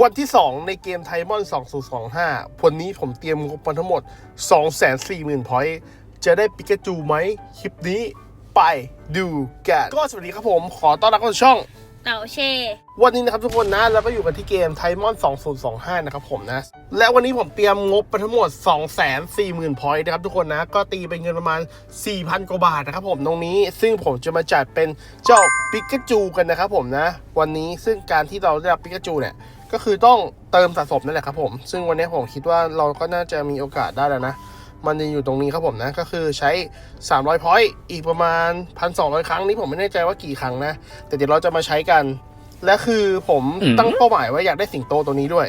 วันที่ 2 ในเกมไทมอน2025 วันนี้ผมเตรียมงบมาทั้งหมด 240,000 พอยต์ จะได้ปิกาจูไหม คลิปนี้ไปดูกัน ก็สวัสดีครับผม ขอต้อนรับเข้าสู่ช่อง เต่าเช่วันนี้นะครับทุกคนนะ เราก็อยู่กันที่เกมไทมอน2025 นะครับผมนะ และวันนี้ผมเตรียมงบไปทั้งหมด 240,000 พอยต์นะครับทุกคนนะ ก็ตีเป็นเงินประมาณ 4,000 กว่าบาทนะครับผมตรงนี้ ซึ่งผมจะมาจัดเป็นเจ้าปิกาจูกันนะครับผมนะ วันนี้ซึ่งการที่เราได้รับปิกาจูเนี่ย ก็คือต้องเติมสะสมนั่นแหละครับผม ซึ่งวันนี้ผมคิดว่าเราก็น่าจะมีโอกาสได้แล้วนะ มันจะอยู่ตรงนี้ครับผมนะ ก็คือใช้ 300พอยต์อีกประมาณ 1,200 ครั้งนี้ผมไม่แน่ใจว่ากี่ครั้งนะ แต่เดี๋ยวเราจะมาใช้กัน และคือผมตั้งเป้าหมายว่าอยากได้สิงโตตัวนี้ด้วย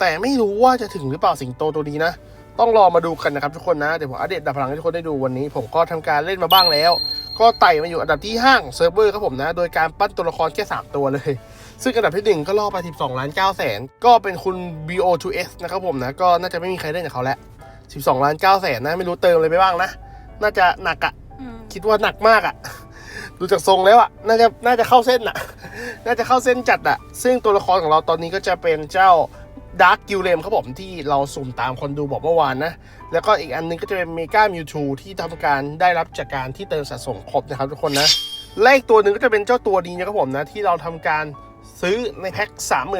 แต่ไม่รู้ว่าจะถึงหรือเปล่าสิงโตตัวนี้นะ ต้องรอมาดูกันนะครับทุกคนนะ เดี๋ยวผมอัปเดตดับพลังให้ทุกคนได้ดูวันนี้ ผมก็ทำการเล่นมาบ้างแล้ว ก็ไต่มาอยู่อันดับที่ห้างเซิร์ฟเวอร์ครับผมนะ โดยการปั้นตัวละครแค่3ตัวเลย ซึ่งอันดับที่ 1 ก็ล่อไป 12ล้าน9แสนก็เป็นคุณ BO2S นะครับผมนะ ก็น่าจะไม่มีใครเล่นกับเขาแล้ว 12ล้าน9แสนนะ ไม่รู้เติมอะไรไปบ้างนะ น่าจะหนักอะคิดว่าหนักมากอะดูจากทรงแล้วอะน่าจะน่าจะเข้าเส้นอะน่าจะเข้าเส้นจัดอะซึ่งตัวละครของเราตอนนี้ก็จะเป็นเจ้าดาร์ g กิลเลมครับผมที่เราสุ่มตามคนดูบอกเมื่อวานนะ แล้วก็อีกอันหนึงก็จะเป็นเมกามิวทูที่ทำการได้รับจากการที่เติมสะสมครบนะครับทุกคนนะ และอีกตัวหนึ่งก็จะเป็นเจ้าตัวนี้นะครับผมนะ ที่เราทำการ ซื้อในแพ็ค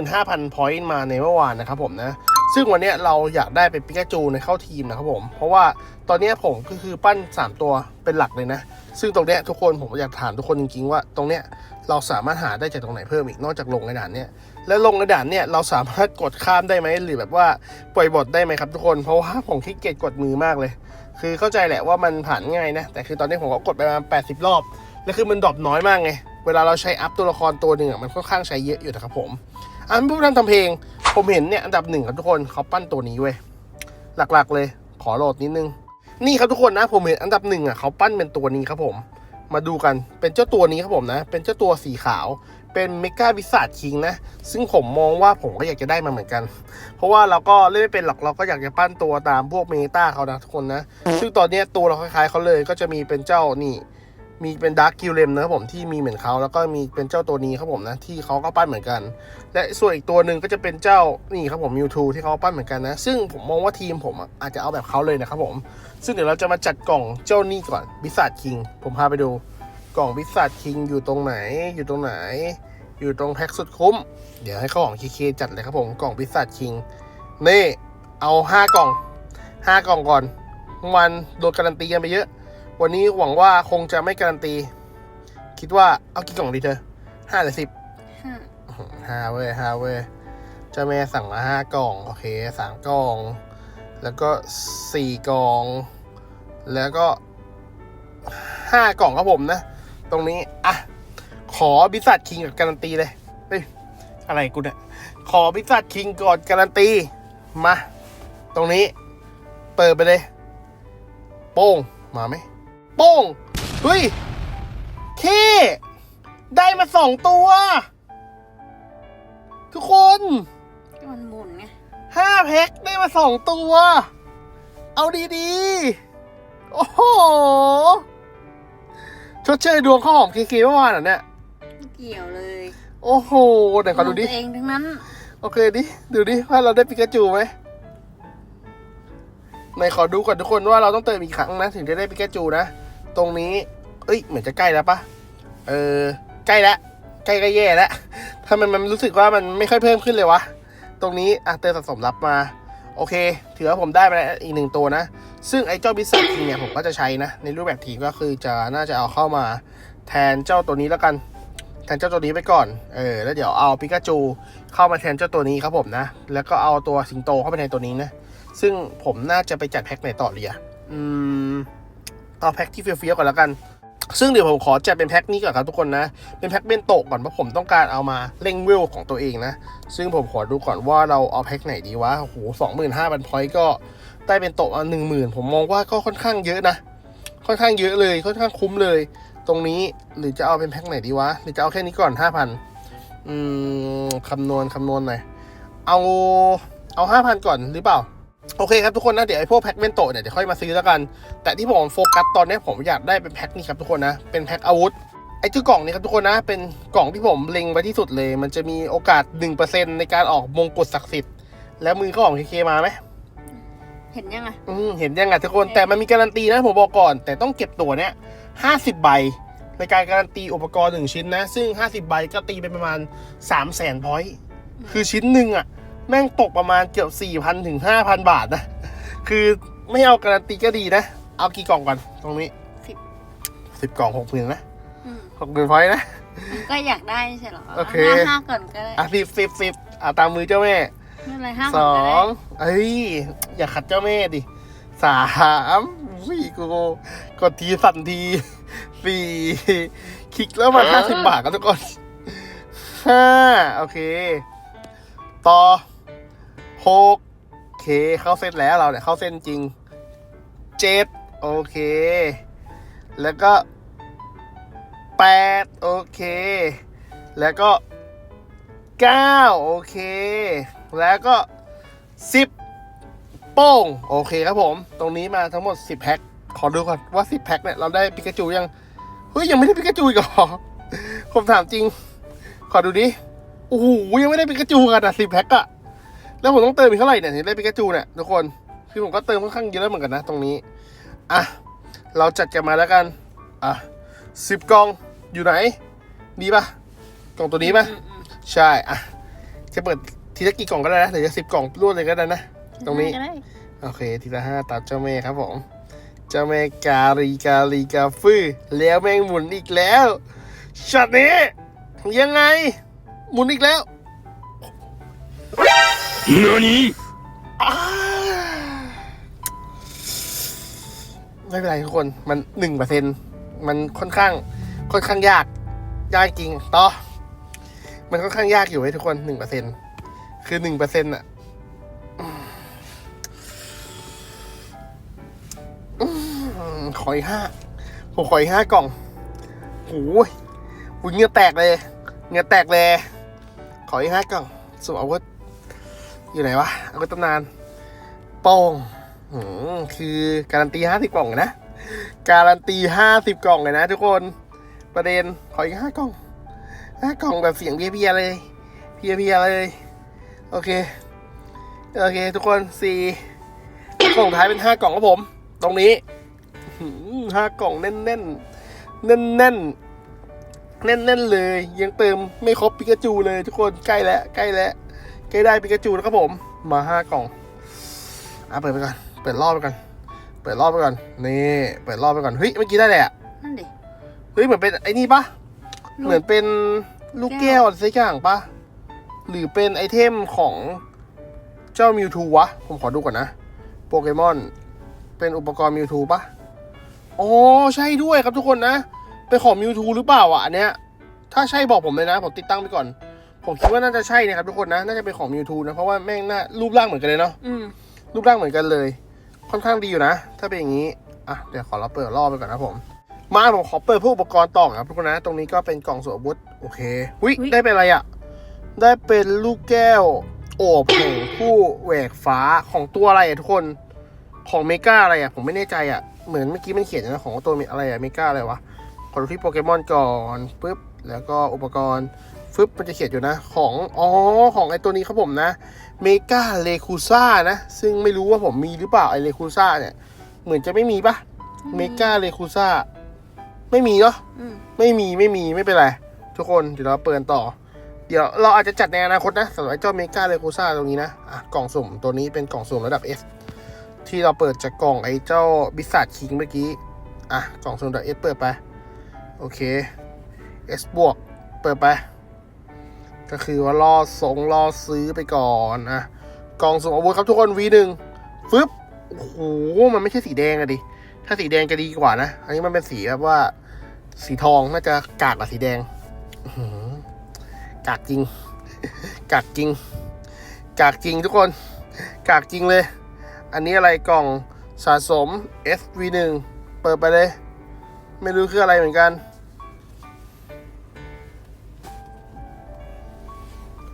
35,000พอยต์มาในเมื่อวานนะครับผมนะ ซึ่งวันนี้เราอยากได้เป็นปิกาจูในเข้าทีมนะครับผม เพราะว่าตอนนี้ผมก็คือปั้น 3 ตัวเป็นหลักเลยนะ ซึ่งตรงเนี้ยทุกคนผมอยากถามทุกคนจริงๆว่าตรงเนี้ยเราสามารถหาได้จากตรงไหนเพิ่มอีกนอกจากลงในด่านเนี่ย และลงในด่านเนี่ยเราสามารถกดข้ามได้ไหมหรือแบบว่าปล่อยบทได้ไหมครับทุกคน เพราะว่าผมขี้เกียจกดมือมากเลย คือเข้าใจแหละว่ามันผ่านง่ายนะ แต่คือตอนนี้ผมก็กดไปประมาณ80 รอบ แล้วคือมันดรอปน้อยมากไง เวลาเราใช้อัพตัวละครตัวหนึ่งอะมันค่อนข้างใช้เยอะอยู่นะครับผมอันผู้ทำทำเพลง ผมเห็นเนี่ยอันดับหนึ่งครับทุกคนเขาปั้นตัวนี้เว้ยหลักๆ เลย ขอโหลดนิดนึง นี่ครับทุกคนนะผมเห็นอันดับหนึ่งอะเขาปั้นเป็นตัวนี้ครับผม มาดูกันเป็นเจ้าตัวนี้ครับผมนะ เป็นเจ้าตัวสีขาว เป็นเมกาวิสัทคิงนะ ซึ่งผมมองว่าผมก็อยากจะได้มาเหมือนกัน เพราะว่าเราก็เล่นไม่เป็นหรอกเราก็อยากจะปั้นตัวตามพวกเมตาเขานะทุกคนนะ ซึ่งตอนนี้ตัวเราคล้ายๆเขาเลยก็จะมีเป็นเจ้านี่ มีเป็นดาร์ g กิลเลมนะครับผมที่มีเหมือนเขาแล้วก็มีเป็นเจ้าตัวนี้ครับผมนะที่เขาก็ปั้นเหมือนกัน และส่วนอีกตัวหนึ่งก็จะเป็นเจ้านี่ครับผมมิวทูที่เขาปั้นเหมือนกันนะซึ่งผมมองว่าทีมผมอาจจะเอาแบบเขาเลยนะครับผมซึ่งเดี๋ยวเราจะมาจัดกล่องเจ้านี่ก่อนบิสัทคิงผมพาไปดูกล่องบิสัทคิงอยู่ตรงไหนอยู่ตรงไหน อยู่ตรงแพ็คสุดคุ้ม เดี๋ยวให้เขาของเคเคจัดเลยครับผมกล่องบิสัทคิงนี่เอาห้ากล่องห้ากล่องก่อนวันโดนการันตีกันไปเยอะ วันนี้หวังว่าคงจะไม่การันตี คิดว่าเอากี่กล่องดีเธอห้าหรือสิบห้าห้าเว้ยห้าเว้ยเจ้าแม่สั่งมาห้ากล่อง โอเคสามกล่อง แล้วก็สี่กล่อง แล้วก็ห้ากล่องครับผมนะ ตรงนี้ อะ ขอบิสัทคิงกับการันตีเลยเฮ้ยอะไรกูเนี่ย ขอบิสัทคิงก่อนการันตี มา ตรงนี้ เปิดไปเลย โป้ง มาไหม โป้งเฮ้ยเคได้มาสองตัว ทุกคนก็มันหมุนไงห้าแพ็คได้มาสองตัว เอาดีๆ โอ้โห ชดเชยดวงข้าวหอมเคเคเมื่อวานเหรอเนี่ย ไม่เกี่ยวเลยโอ้โหไหนขอดูดิ ตัวเองทั้งนั้น โอเคดิ ดูดิ ว่าเราได้ปิกาจูไหมไหนขอดูก่อนทุกคนว่าเราต้องเติมอีกครั้งนะ ถึงจะได้ปิกาจูนะ ตรงนี้ เอ้ย เหมือนจะใกล้แล้วปะเออ ใกล้แล้ว ใกล้ก็แย่แล้วทำไมมันรู้สึกว่ามันไม่ค่อยเพิ่มขึ้นเลยวะ ตรงนี้อะเติมสะสมรับมา โอเค ถือว่าผมได้ไปแล้วอีกหนึ่งตัวนะ ซึ่งไอ้เจ้าบิสซัทเนี่ยผมก็จะใช้นะ ในรูปแบบทีมก็คือจะน่าจะเอาเข้ามาแทนเจ้าตัวนี้แล้วกัน แทนเจ้าตัวนี้ไปก่อน เออ แล้วเดี๋ยวเอาปิกาจูเข้ามาแทนเจ้าตัวนี้ครับผมนะ แล้วก็เอาตัวสิงโตเข้าไปแทนตัวนี้นะ ซึ่งผมน่าจะไปจัดแพ็คไหนต่อเลยอืม เอาแพ็คที่เฟี้ยวๆก่อนแล้วกัน ซึ่งเดี๋ยวผมขอจัดเป็นแพ็คนี้ก่อนครับทุกคนนะ เป็นแพ็คเบนโตะก่อนเพราะผมต้องการเอามาเร่งเวลของตัวเองนะ ซึ่งผมขอดูก่อนว่าเราเอาแพ็คไหนดีวะโอ้โหสองหมื่นห้าพันพอยต์ก็ได้เป็นโตะมาหนึ่งหมื่นผมมองว่าก็ค่อนข้างเยอะนะ ค่อนข้างเยอะเลยค่อนข้างคุ้มเลย ตรงนี้หรือจะเอาเป็นแพ็คไหนดีวะหรือจะเอาแค่นี้ก่อนห้าพันอืมคำนวณคำนวณหน่อยเอาเอาห้าพันก่อนหรือเปล่า โอเคครับทุกคนนะเดี๋ยวไอ้พวกแพ็คเบนโตะเนี่ยเดี๋ยวค่อยมาซื้อแล้วกัน แต่ที่ผมโฟกัสตอนนี้ผมอยากได้เป็นแพ็คนี่ครับทุกคนนะเป็นแพ็คอาวุธอ้เจ้ากล่องนี้ครับทุกคนนะเป็นกล่องที่ผมเล็งไว้ที่สุดเลย มันจะมีโอกาส 1%ในการออกมงกุฎศักดิ์สิทธิ์แล้วมือก็ออกเคเคมาไหมเห็นยังไงอืมเห็นยังไงทุกคนแต่มันมีการันตีนะผมบอกก่อน แต่ต้องเก็บตัวเนี้ย50ใบในการการันตีอุปกรณ์หนึ่งชิ้นนะ ซึ่ง50ใบก็ตีเป็นประมาณ3 0 0 0 0 0พอยต์คือชิ้นหนึ่งอะ แม่งตกประมาณเกือบ4,000ถึง5,000บาทนะ คือไม่เอาการันตีก็ดีนะ เอากี่กล่องก่อนตรงนี้สิบ สิบกล่องหกหมื่นนะอืมหกหมื่นพอยต์นะ ก็อยากได้ไม่ใช่เหรอโอเคห้าห้าก่อนก็ได้อะสิบสิบสิบอะตามมือเจ้าแม่ ไม่เป็นไรห้าสก่อนอก็ได้งเอ้ย อย่าขัดเจ้าแม่ดิสามสี่กูกดทีสั่นทีสี่คลิกแล้วมาห้าสิบบาทกันทุกคนห้าโอเค ต่อ หกโอเคเข้าเส้นแล้วเราเนี่ยเข้าเส้นจริงเจ็ดโอเค แล้วก็แปดโอเค แล้วก็เก้าโอเค แล้วก็สิบโป้งโอเคครับผม ตรงนี้มาทั้งหมดสิบแพ็คขอดูก่อนว่าสิบแพ็คเนี่ยเราได้ปิกาจูยังเฮ้ยยังไม่ได้ปิกาจูอีกหรอผมถามจริง ขอดูดิโอ้โหยังไม่ได้ปิกาจูกันอะสิบแพ็คอะ แล้วผมต้องเติมอีกเท่าไหร่เนี่ยถึงได้ปิกาจูเนี่ยทุกคนคือผมก็เติมค่อนข้างเยอะแล้วเหมือนกันนะตรงนี้อะเราจัดกันมาแล้วกันอะสิบกล่องอยู่ไหน ดีปะกล่องตัวนี้ปะอืมอืมใช่อะจะเปิดทีละกี่กล่องก็ได้นะหรือจะสิบกล่องรวดเลยก็ได้นะตรงนี้ก็ได้โอเคทีละห้าตามเจ้าแม่ครับผมเจ้าแม่กาลีกาลีกาฟื้อแล้วแม่งหมุนอีกแล้วช็อตนี้ยังไงหมุนอีกแล้ว 何อ้ไม่เป็นไรทุกคน มันหนึ่งเปอร์เซ็นมันค่อนข้าง ค่อนข้างยาก ยากจริง ต่อ มันค่อนข้างยากอยู่ไว้ยทุกคนหนึ่งเปอร์เซ็นคือหนึ่งเปอร์เซ็นต์อะขออีกห้าผมขออีกห้ากล่องโอ้ยอุ้ยเงือแตกเลย เงือแตกเลย ขออีกห้ากล่องสมอาวุธ อยู่ไหนวะอาวุตำนานป้งอคือการันตีห้าสิบกล่องเลยนะ การันตีห้าสิบกล่องเลยนะ ทุกคนประเด็นขออีกห้ากล่องห้ากล่องแบบเสียงเพียๆเลย เพียๆเลย โอเค โอเค ทุกคนสี่กล่องท้ายเป็นห้ากล่องครับผม ตรงนี้ห้ากล่องแน่นๆแน่นแน่นแน่นแน่นแน่นๆเลย ยังเติมไม่ครบปิกาจูเลยทุกคนใกล้แล้วใกล้แล้ว กล้ได้ปิกาจูแล้วครับผม มาห้ากล่องอะเปิดไปก่อน เปิดรอบไปก่อน เปิดรอบไปก่อน นี่ เปิดรอบไปก่อน เฮ้ย เมื่อกี้ได้เลยอะ นั่นดิ เฮ้ย เหมือนเป็นไอ้นี่ปะเหมือนเป็นลูกแก้วอะไรสักอย่างปะหรือเป็นไอเทมของเจ้ามิวทูวะ ผมขอดูก่อนนะ โปเกมอน เป็นอุปกรณ์มิวทูปะอ๋อ ใช่ด้วยครับทุกคนนะ เป็นของมิวทูหรือเปล่าอะอันเนี้ย ถ้าใช่บอกผมเลยนะ ผมติดตั้งไปก่อน ผมคิดว่าน่าจะใช่นะครับทุกคนนะ น่าจะเป็นของมิวทูนะเพราะว่าแม่งน่ารูปร่างเหมือนกันเลยเนาะอืมรูปร่างเหมือนกันเลย ค่อนข้างดีอยู่นะ ถ้าเป็นอย่างนี้ อะ เดี๋ยวขอเราเปิดรอบไปก่อนนะผม มาผมขอเปิดพวกอุปกรณ์ต่อครับทุกคนนะ ตรงนี้ก็เป็นกล่องสวมอาวุธโอเควิได้เป็นอะไรอะ ได้เป็นลูกแก้ว โอบแห่งผู้แหวกฟ้าของตัวอะไรอะทุกคน ของเมกาอะไรอะ ผมไม่แน่ใจอะ เหมือนเมื่อกี้มันเขียนนะของตัวอะไรอะเมกาอะไรวะขอดูที่โปเกมอนก่อนปึ๊บ แล้วก็อุปกรณ์ ฟึบมันจะเขียนอยู่นะ ของ อ๋อ ของไอตัวนี้ครับผมนะเมกาเลคูซ่านะ ซึ่งไม่รู้ว่าผมมีหรือเปล่า ไอเลคูซ่าเนี่ย เหมือนจะไม่มีปะเมกาเลคูซ่าไม่มีเนาะอืมไม่มีไม่มีไม่เป็นไร ทุกคนเดี๋ยวเราเปิดต่อ เดี๋ยวเราอาจจะจัดในอนาคตนะสำหรับไอ้เจ้าเมกาเลคูซ่าตรงนี้นะอะกล่องสุ่มตัวนี้เป็นกล่องสุ่มระดับ S ที่เราเปิดจากกล่องไอ้เจ้าบิสซัดคิงเมื่อกี้อะกล่องสุ่มระดับ S เปิดไป โอเค S บวกเปิดไป ก็คือว่ารอส่งรอซื้อไปก่อนอะกล่องสุ่มอาวุธครับทุกคน V1 ฟึบโอ้โหมันไม่ใช่สีแดงอะดิ ถ้าสีแดงจะดีกว่านะ อันนี้มันเป็นสีแบบว่า สีทองน่าจะกากกว่าสีแดงกากจริง กากจริง กากจริงทุกคน กากจริงเลย อันนี้อะไรกล่องสะสม SV1 เปิดไปเลย ไม่รู้คืออะไรเหมือนกัน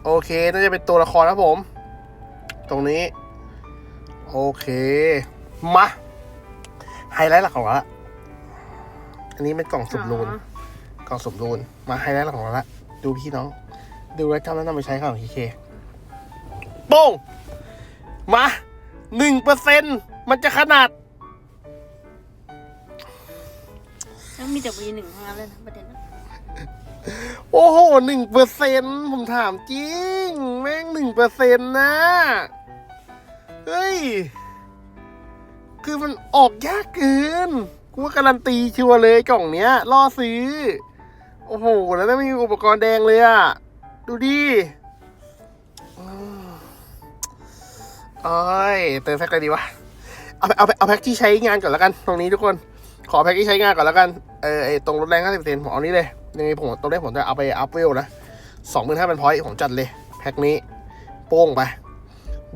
โอเคน่าจะเป็นตัวละครครับผม ตรงนี้ โอเค มา ไฮไลท์หลักของเราละอันนี้เป็นกล่องสุ่มรูนอ๋อกล่องสมดุลมาไฮไลท์ของเราละดูพี่น้อง ดูแล้วจำแล้วนำไปใช้ของทีเคโป้งมาหนึ่งเปอร์เซ็นมันจะขนาดแล้วมีแต่วีหนึ่งทั้งนั้นเลยนะประเด็นนะ โอ้โหหนึ่งเปอร์เซ็นผมถามจริง แม่งหนึ่งเปอร์เซ็นนะ เฮ้ย คือมันออกยากเกิน กูว่าการันตีชัวร์เลยกล่องเนี้ยล่อซื้อ โอ้โห แล้วไม่มีอุปกรณ์แดงเลยอะดูดิเอ้ยเติมแพ็คอะไรดีวะ เอาเอาเอาแพ็คที่ใช้งานก่อนแล้วกัน ตรงนี้ทุกคน ขอแพ็คที่ใช้งานก่อนแล้วกัน เออไอตรงรถแรง50%ผมเอานี้เลย ยังไงผมตรงนี้ผมจะเอาไปอัพเวลนะ25,000พอยต์ผมจัดเลย แพ็คนี้ โป้งไป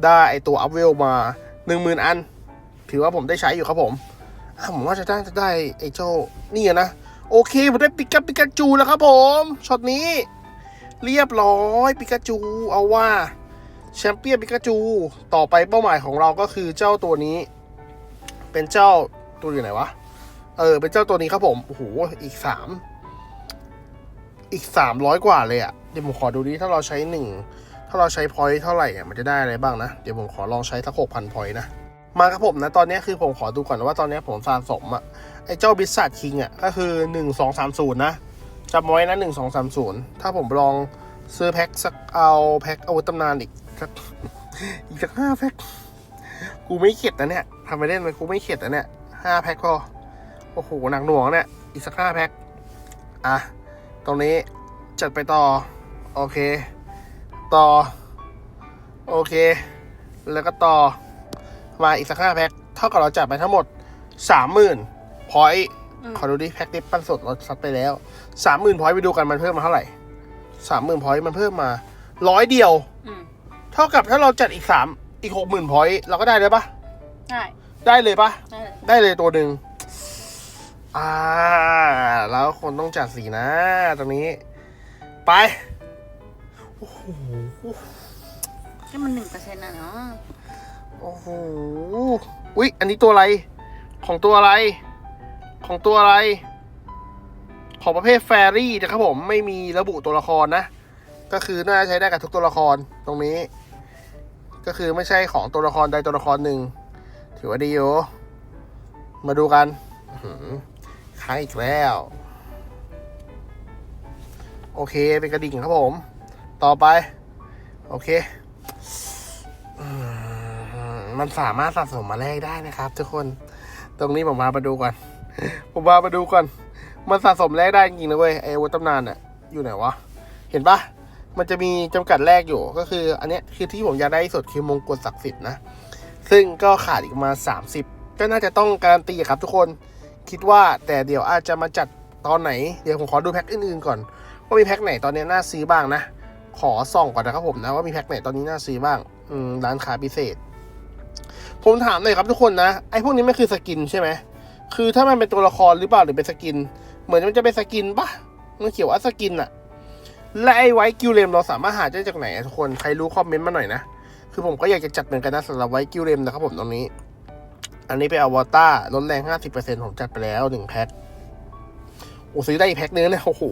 ได้ไอตัวอัพเวลมา10,000อัน ถือว่าผมได้ใช้อยู่ครับผม ผมว่าจะได้จะได้ไอเจ้านี่นะ โอเค ผมได้ปิกาปิกาจูแล้วครับผมช็อตนี้ เรียบร้อยปิกาจูเอาว่าแชมเปี้ยนปิกาจู ต่อไปเป้าหมายของเราก็คือเจ้าตัวนี้ เป็นเจ้าตัวอยู่ไหนวะ เออ เป็นเจ้าตัวนี้ครับผม โอ้โห อีกสาม อีกสามร้อยกว่าเลยอะ่ะ เดี๋ยวผมขอดูดิถ้าเราใช้หนึ่งถ้าเราใช้พอยต์เท่าไหร่อะมันจะได้อะไรบ้างนะ เดี๋ยวผมขอลองใช้สักหกพันพอยต์นะ มาครับผมนะ ตอนนี้คือผมขอดูก่อนว่าตอนนี้ผมสะสมอะ่ะ ไอ้เจ้าบิสซัตคิงอะ ก็คือหนึ่งสองสามศูนย์นะจำไว้นะหนึ่งสองสามศูนย์ถ้าผมลองซื้อแพ็คสักเอาแพ็คอาวุธตำนานอีกสักอีกสักห้าแพ็คกูไม่เข็ดนะเนี่ยทำไปเล่นไปกูไม่เข็ดนะเนี่ยห้าแพ็คพอโอ้โหหนักหน่วงเนี่ยอีกสักห้าแพ็คอะ ตรงนี้จัดไปต่อ โอเค ต่อ โอเค แล้วก็ต่อ มาอีกสักห้าแพ็คเท่ากับเราจัดไปทั้งหมดสามหมื่นพอยต์อืมขอดูดิแพ็คนี้ปั้นสดเราซัดไปแล้วสามหมื่นพอยต์ไปดูกันมันเพิ่มมาเท่าไหร่สามหมื่นพอยต์มันเพิ่มมาร้อยเดียวอืมเท่ากับถ้าเราจัดอีกสามอีกหกหมื่นพอยต์เราก็ได้เลยปะได้ได้เลยปะได้เลยได้เลยตัวหนึ่ง อ่า แล้วคนต้องจัดสีนะ ตรงนี้ ไป โอ้โหแค่มันหนึ่งเปอร์เซ็นต์นะเนาะโอ้โหอุ๊ย อันนี้ตัวอะไร ของตัวอะไร ของตัวอะไร ของประเภทแฟรี่นะครับผม ไม่มีระบุตัวละครนะ ก็คือน่าจะใช้ได้กับทุกตัวละครตรงนี้ ก็คือไม่ใช่ของตัวละครใดตัวละครหนึ่ง ถือว่าดีอยู่ มาดูกัน อื้อหือ ค้างอีกแล้ว โอเคเป็นกระดิ่งครับผม ต่อไป โอเคมันสามารถสะสมมาแลกได้นะครับ ทุกคนตรงนี้ผมมามาดูก่อน ผมมามาดูก่อน มันสะสมแลกได้จริงนะเว้ยไอ้วุธตำนานอะอยู่ไหนวะ เห็นปะมันจะมีจำกัดแรกอยู่ก็คือ อันเนี้ยคือที่ผมอยากได้สุดคือมงกุฎศักดิ์สิทธิ์นะ ซึ่งก็ขาดอีกมาสามสิบก็น่าจะต้องการันตีครับทุกคน คิดว่าแต่เดี๋ยวอาจจะมาจัดตอนไหน เดี๋ยวผมขอดูแพ็คอื่นๆก่อน ว่ามีแพ็คไหนตอนนี้น่าซื้อบ้างนะ ขอส่องก่อนนะครับผมนะว่ามีแพ็คไหนตอนนี้น่าซื้อบ้างอืมร้านค้าพิเศษ ผมถามหน่อยครับทุกคนนะไอ้พวกนี้ไม่คือสกินใช่ไหมคือถ้ามันเป็นตัวละครหรือเปล่าหรือเป็นสกิน เหมือนมันจะเป็นสกินปะมันเขียวว่าสกินอะและไอ้ไวท์กิลเลมเราสามารถหาได้จากไหนทุกคนใครรู้คอมเมนต์มาหน่อยนะคือผมก็อยากจะจัดเหมือนกันนะสำหรับไวท์กิลเลมนะครับผมตรงนี้ อันนี้เป็นอวตารลดแรง 50%ผมจัดไปแล้วหนึ่งแพ็คโอ้ซื้อได้อีกแพ็คนึงเนี่ยโอ้โห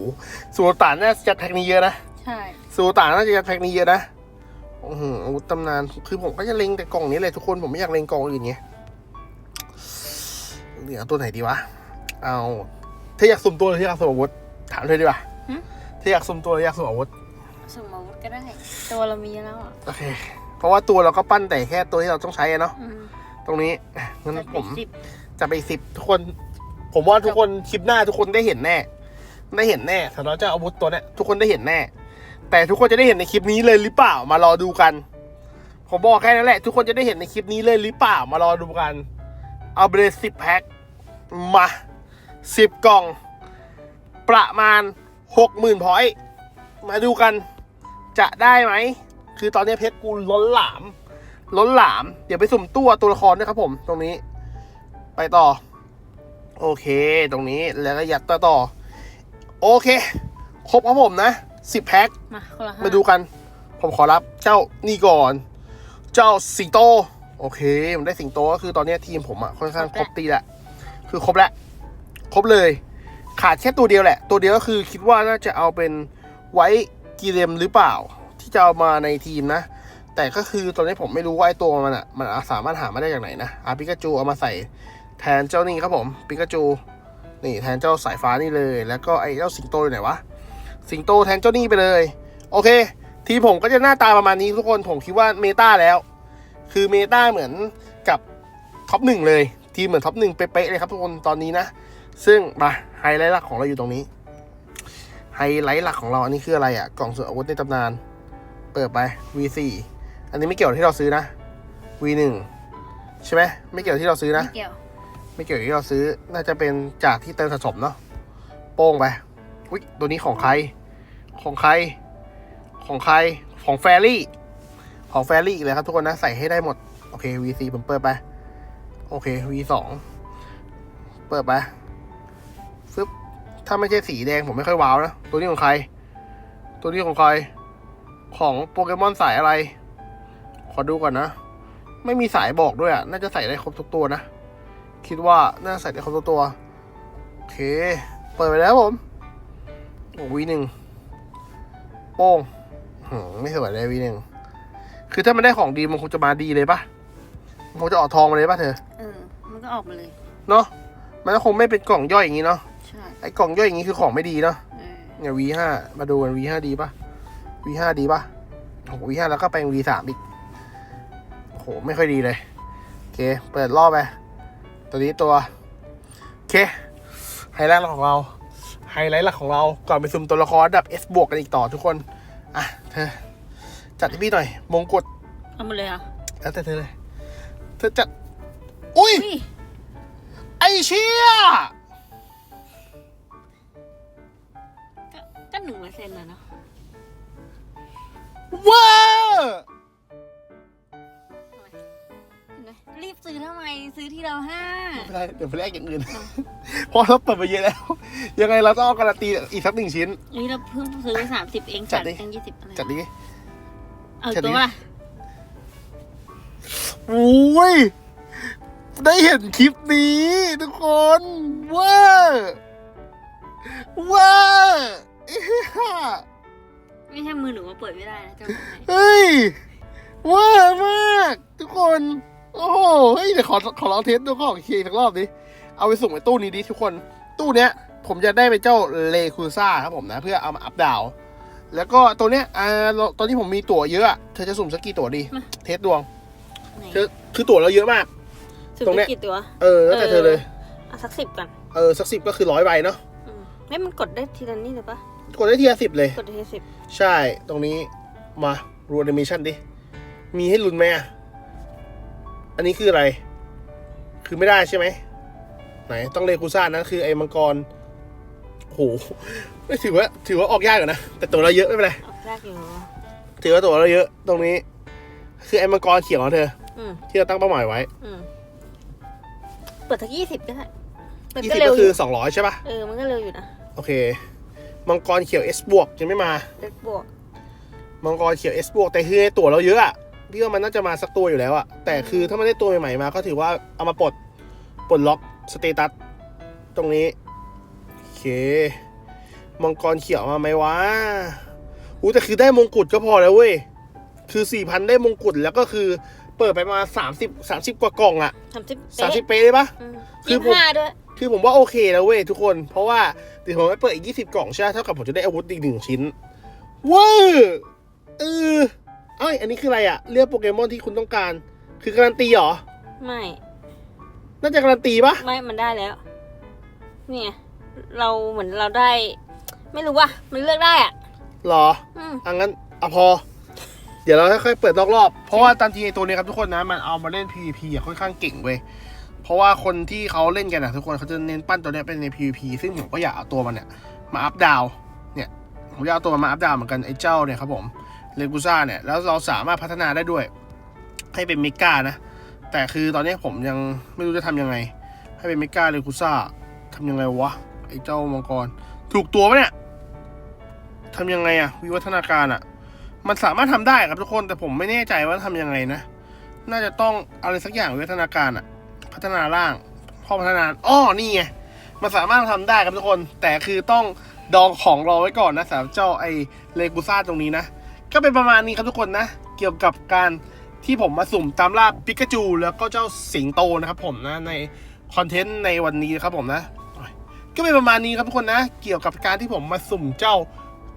สูตานน่าจะจัดแพ็คนี้เยอะนะ ใช่สูตานน่าจะจัดแพ็คนี้เยอะนะโอ้โหอาวุธตำนานคือผมก็จะเล็งแต่กล่องนี้เลยทุกคนผมไม่อยากเล็งกล่องอื่นไงเหลือตัวไหนดีวะ เอาถ้าอยากสุ่มตัวหรือถ้าอยากสุ่มอาวุธถามเลยดีกว่าถ้าอยากสุ่มตัวหรืออยากสุ่มอาวุธสมอาวุธก็ได้ ตัวเรามีแล้วอะโอเค เพราะว่าตัวเราก็ปั้นแต่แค่ตัวที่เราต้องใช้อะเนาะอืม ตรงนี้งั้นจัดผมสิบจะไปสิบทุกคน ผมว่าทุกคนคลิปหน้าทุกคนได้เห็นแน่ ได้เห็นแน่สำหรับเจ้าอาวุธตัวเนี้ยทุกคนได้เห็นแน่ แต่ทุกคนจะได้เห็นในคลิปนี้เลยหรือเปล่ามารอดูกัน ผมบอกแค่นั้นแหละ ทุกคนจะได้เห็นในคลิปนี้เลยหรือเปล่ามารอดูกัน เอาไปเลยสิบแพ็คมาสิบกล่อง ประมาณหกหมื่นพอยต์มาดูกันจะได้ไหม คือตอนนี้เพชรกูล้นหลาม ล้นหลาม เดี๋ยวไปสุ่มตัวตัวละครด้วยครับผม ตรงนี้ ไปต่อ โอเค ตรงนี้แล้วก็ยัดต่อต่อ โอเค ครบครับผมนะสิบแพ็ค มาคนละห้ามาดูกัน ผมขอรับเจ้านี่ก่อน เจ้าสิงโต โอเค ผมได้สิงโตก็คือตอนนี้ทีมผมอะค่อนข้างครบตีแหละ คือครบแล้วครบเลย ขาดแค่ตัวเดียวแหละ ตัวเดียวก็คือคิดว่าน่าจะเอาเป็นไว้กีเรมหรือเปล่า ที่จะเอามาในทีมนะ แต่ก็คือตอนนี้ผมไม่รู้ว่าไอ้ตัวมันอะมันสามารถหามาได้จากไหนนะอาปิกาจูเอามาใส่แทนเจ้านี่ครับผมปิกาจูนี่แทนเจ้าสายฟ้านี่เลย แล้วก็ไอ้เจ้าสิงโตอยู่ไหนวะสิงโตแทนเจ้านี่ไปเลย โอเค ทีผมก็จะหน้าตาประมาณนี้ทุกคนผมคิดว่าเมตาแล้ว คือเมตาเหมือนกับท็อปหนึ่งเลยทีเหมือนท็อปหนึ่งเป๊ะๆเลยครับทุกคนตอนนี้นะ ซึ่งมาไฮไลท์หลักของเราอยู่ตรงนี้ไฮไลท์หลักของเราอันนี้คืออะไรอะ่ะกล่องเสืออาวุธในตำนาน เปิดไป V4 อันนี้ไม่เกี่ยวกับที่เราซื้อนะ V1 ใช่ไหมไม่เกี่ยวกับที่เราซื้อนะ ไม่เกี่ยว ไม่เกี่ยวกับที่เราซื้อ น่าจะเป็นจากที่เติมสะสมเนาะ โป้งไปอุ้ยตัวนี้ของใคร ของใคร ของใคร ของแฟรี่ ของแฟรี่อีกเลยครับทุกคนนะ ใส่ให้ได้หมด โอเค V4 ผมเปิดไป โอเค V2 เปิดไปฟึบถ้าไม่ใช่สีแดงผมไม่ค่อยว้าวนะ ตัวนี้ของใคร ตัวนี้ของใคร ของโปเกมอนสายอะไร ขอดูก่อนนะ ไม่มีสายบอกด้วยอะ น่าจะใส่ได้ครบทุกตัวนะ คิดว่าน่าใส่ได้ครบทุกตัว โอเค เปิดไปแล้วครับผมโอ้วีหนึ่งโป้งหืมไม่สวยเลยวีหนึ่งคือถ้ามันได้ของดีมันคงจะมาดีเลยปะมันคงจะออกทองมาเลยปะเธอ เออ มันก็ออกมาเลย เนาะมันก็คงไม่เป็นกล่องย่อยอย่างนี้เนาะ ใช่ ไอ้กล่องย่อยอย่างนี้คือของไม่ดีเนาะเออเนี่ย V5 มาดูกัน V5 ดีปะ V5 ดีปะโอ้โห V5 แล้วก็แปลง V3 อีก โอ้โห ไม่ค่อยดีเลย โอเค เปิดรอบไป ตัวนี้ตัว โอเค ไฮไลท์หลักของเรา ไฮไลท์หลักของเรา ก่อนไปซุมตัวละครระดับ S บวกกันอีกต่อทุกคน อะ เธอ จัดให้พี่หน่อย มงกุฎเอามาเลยเหรอะแล้วแต่เธอเลย เธอจัด อุ้ยอุ้ยไอเชี่ยก็ก็หนึ่งเปอร์เซ็นต์อะเนาะว้า ซื้อทำไมซื้อที่เราห้าไม่เป็นไรเดี๋ยวไปแลกอย่างอื่น เพราะเราเปิดไปเยอะแล้ว ยังไงเราต้องเอาการันตีอีกสักหนึ่งชิ้น นี่เราเพิ่งซื้อสามสิบเองจัจัดดดิ เองยี่สิบอะไรจัดดิ เอาจัดดิ ตัวละโอ้ย ได้เห็นคลิปนี้ทุกคนว้าว้าเอ้ยไม่ใช่มือหนูมาเปิดไม่ได้นะจะบอกให้เฮ้ยว้ามาก ทุกคน โอ้โหเฮ้ยเดี๋ยวขอขอลองเทสดูของเคอีกสักรอบดิเอาไปส่งไปตู้นี้ดิทุกคน ตู้เนี้ย ผมจะได้เป็นเจ้าเลคูซ่าครับผมนะ เพื่อเอามาอัพดาวน์แล้วก็ตัวเนี้ยอ่าเราตอนที่ผมมีตั๋วเยอะอะเธอจะสุ่มสักกี่ตั๋วดีเทสดวงไหนเธอคือตั๋วเราเยอะมากซื้อตรงเนี้ไปยกี่ตัวเออแล้วแต่เธอเลยเอาสักสิบก่อนเออสักสิบก็คือร้อยใบเนาะอืมไม่มันกดได้ทีละนี่เลยปะกดได้ทีละสิบเลย กดได้ทีละสิบใช่ตรงนี้มารูอนิเมชันดิ มีให้ลุ้นไหมอะอั นนี้คืออะไร คือไม่ได้ใช่ไหม ไหนต้องเลกูซ่านะคือไอ้มังกรโหไม่ถือว่า ถือว่าออกยากอยู่นะ แต่ตัวเราเยอะไม่เป็นไรออกยากอยู่ถือว่าตัวเราเยอะตรงนี้ คือไอ้มังกรเขียวของเธออืมที่เราตั้งเป้าหมายไว้อืมเปิดสักยี่สิบก็ได้มันยี่ก็สิบเร็วก็อคือยู่สองร้อยใช่ปะเออ มันก็เร็วอยู่นะ โอเค มังกรเขียว S บวกยังไม่มาเล็กบวก มังกรเขียว S บวกแต่คือไอ้ตัวเราเยอะอะ พี่ว่ามันน่าจะมาสักตัวอยู่แล้วอะแต่คือถ้ามันได้ตัวใหม่ๆมา ก็ถือว่าเอามาปลดปลดล็อกสเตตัสตรงนี้โอเคมังกรเขียวมาไหมวะอู้แต่คือได้มงกุฎก็พอแล้วเว้ยคือสี่พันได้มงกุฎแล้วก็คือเปิดไปมาสามสิบสามสิบกว่ากล่องอะสามสิบสามสิบเป๊ะเลยปะคืยี่อสิผมบห้าด้วยคือผมว่าโอเคแล้วเว้ยทุกคน เพราะว่าเดี๋ยวผมไปเปิดอีก20กล่องใช่ไหมเท่ากับผมจะได้อาวุธอีกหนึ่งชิ้นเว้ยเออเอ้ยอันนี้คืออะไรอะเลือกโปเกมอนที่คุณต้องการ คือการันตีเหรอ ไม่ น่าจะการันตีปะไม่มันได้แล้ว เนี่ย เราเหมือนเราได้ ไม่รู้ว่ะมันเลือกได้อะหรออืมอังั้นอะพอ เดี๋ยวเราค่อยๆเปิดนอกรอบ เพราะว่าตามจริงไอ้ตัวเนี้ยครับทุกคนนะ มันเอามาเล่น PVP อะค่อนข้างเก่งเว้ย เพราะว่าคนที่เขาเล่นกันอะทุกคนเขาจะเน้นปั้นตัวเนี้ยเป็นใน PVP ซึ่งผมก็อยากเอาตัวมันเนี่ยมาอัพดาวน์เนี่ยผมอยากเอาตัวมันมาอัพดาวน์เหมือนกันไอ้เจ้าเนี่ยครับผม เลกูซ่าเนี่ย แล้วเราสามารถพัฒนาได้ด้วย ให้เป็นเมกานะ แต่คือตอนนี้ผมยังไม่รู้จะทำยังไง ให้เป็นเมกาเลกูซ่าทำยังไงวะ ไอ้เจ้ามังกร ถูกตัวปะเนี่ยทำยังไงอะวิวัฒนาการอะมันสามารถทำได้ครับทุกคนแต่ผมไม่แน่ใจว่าทำยังไงนะ น่าจะต้องอะไรสักอย่างวิวัฒนาการอะพัฒนาร่างพอพัฒนาอ้อนี่ไงมันสามารถทำได้ครับทุกคน แต่คือต้องดองของรอไว้ก่อนนะสำหรับเจ้าไอเลกูซ่าตรงนี้นะ ก็เป็นประมาณนี้ครับทุกคนนะ เกี่ยวกับการที่ผมมาสุ่มตามล่าปิกาจูแล้วก็เจ้าสิงโตนะครับผมนะในคอนเทนต์ในวันนี้ครับผมนะก็เป็นประมาณนี้ครับทุกคนนะ เกี่ยวกับการที่ผมมาสุ่มเจ้า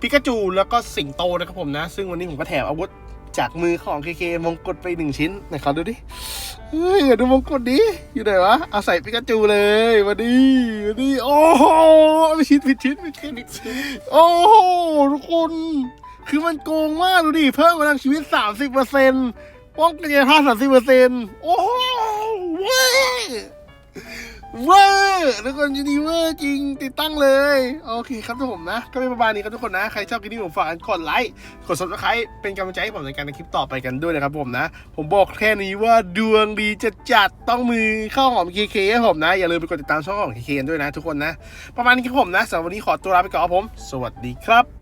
ปิกาจูแล้วก็สิงโตนะครับผมนะ ซึ่งวันนี้ผมก็แถมอาวุธจากมือของเคเคมงกฎไปหนึ่งชิ้นไหนขอดูดิเฮ้ยดูมงกฎดิอยู่ไหนวะเอาใส่ปิกาจูเลยมาดิมาดิโอ้โหไม่ชิ้นผิดชิ้นผิดชิ้นโอ้โหทุกคน คือมันโกงมากดูดิ เพิ่มกำลังชีวิต 30เปอร์เซ็นต์ป้องกันยาท่า30เปอร์เซ็นต์โอ้โหเว้ยเว้ยทุกคนจะดีเวอร์จริงติดตั้งเลย โอเคครับทุกผมนะ ก็เป็นประมาณนี้ครับทุกคนนะ ใครชอบคลิปนี้ผมฝากกดไลค์ กด subscribe เป็นกำลังใจให้ผมในการทำคลิปต่อไปกันด้วยนะครับผมนะ ผมบอกแค่นี้ว่าดวงดีจะจัดต้องมือเข้าหอมเคเคให้ผมนะ อย่าลืมไปกดติดตามช่องของเคเคด้วยนะ ทุกคนนะ ประมาณนี้ครับผมนะสำหรับวันนี้ขอตัวลาไปก่อนผม สวัสดีครับ